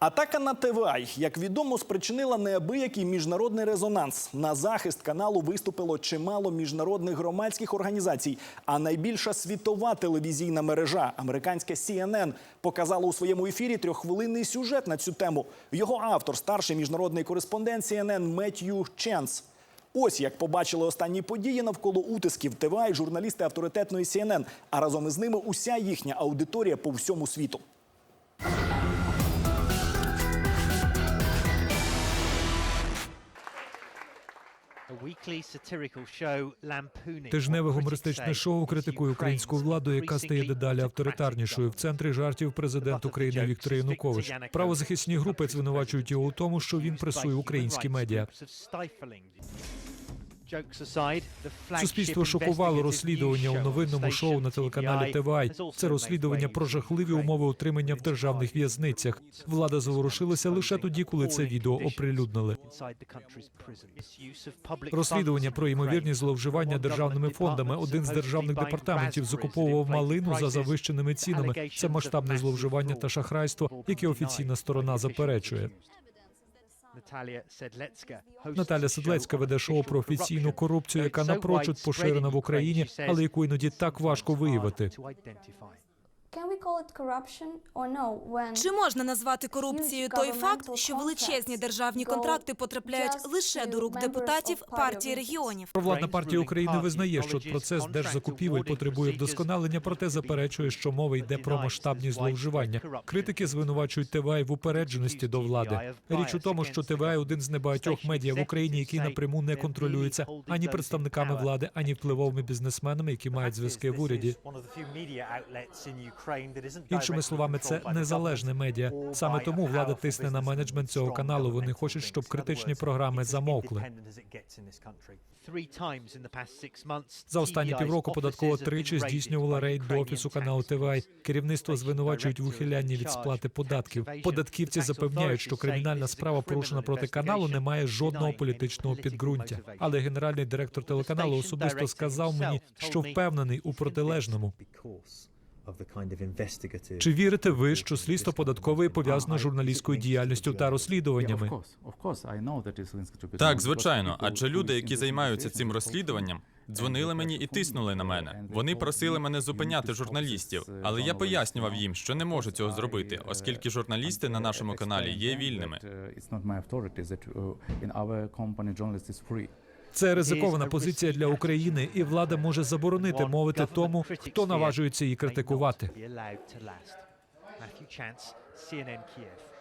Атака на ТВАЙ, як відомо, спричинила неабиякий міжнародний резонанс. На захист каналу виступило чимало міжнародних громадських організацій. А найбільша світова телевізійна мережа, американська CNN, показала у своєму ефірі трьоххвилинний сюжет на цю тему. Його автор, старший міжнародний кореспондент CNN Меттью Ченс. Ось як побачили останні події навколо утисків ТВА журналісти авторитетної CNN, а разом із ними уся їхня аудиторія по всьому світу. Тижневе гумористичне шоу критикує українську владу, яка стає дедалі авторитарнішою. В центрі жартів президент України Віктор Янукович. Правозахисні групи звинувачують його у тому, що він пресує українські медіа. Суспільство шокувало розслідування у новинному шоу на телеканалі ТВАЙ. Це розслідування про жахливі умови утримання в державних в'язницях. Влада заворушилася лише тоді, коли це відео оприлюднили. Розслідування про ймовірні зловживання державними фондами. Один з державних департаментів закуповував малину за завищеними цінами. Це масштабне зловживання та шахрайство, яке офіційна сторона заперечує. Наталя Седлецька веде шоу про офіційну корупцію, яка напрочуд поширена в Україні, але яку іноді так важко виявити. Can we call it corruption or no? When Чи можна назвати корупцією той факт, що величезні державні контракти потрапляють лише до рук депутатів партії регіонів? Провладна партія України визнає, що процес держзакупівель потребує вдосконалення, проте заперечує, що мова йде про масштабні зловживання. Критики звинувачують ТВА в упередженості до влади. Річ у тому, що ТВА – один з небагатьох медіа в Україні, який напряму не контролюється ані представниками влади, ані впливовими бізнесменами, які мають зв'язки в уряді. Іншими словами, це незалежне медіа. Саме тому влада тисне на менеджмент цього каналу. Вони хочуть, щоб критичні програми замовкли. За останні півроку податкова тричі здійснювала рейд до офісу каналу ТВА. Керівництво звинувачують в ухилянні від сплати податків. Податківці запевняють, що кримінальна справа порушена проти каналу не має жодного політичного підґрунтя. Але генеральний директор телеканалу особисто сказав мені, що впевнений у протилежному. Чи вірите ви, що слідство податкової пов'язано з журналістською діяльністю та розслідуваннями? Так, звичайно. Адже люди, які займаються цим розслідуванням, дзвонили мені і тиснули на мене. Вони просили мене зупиняти журналістів, але я пояснював їм, що не можу цього зробити, оскільки журналісти на нашому каналі є вільними. Це ризикована позиція для України, і влада може заборонити мовити тому, хто наважується її критикувати. CNN Kiev.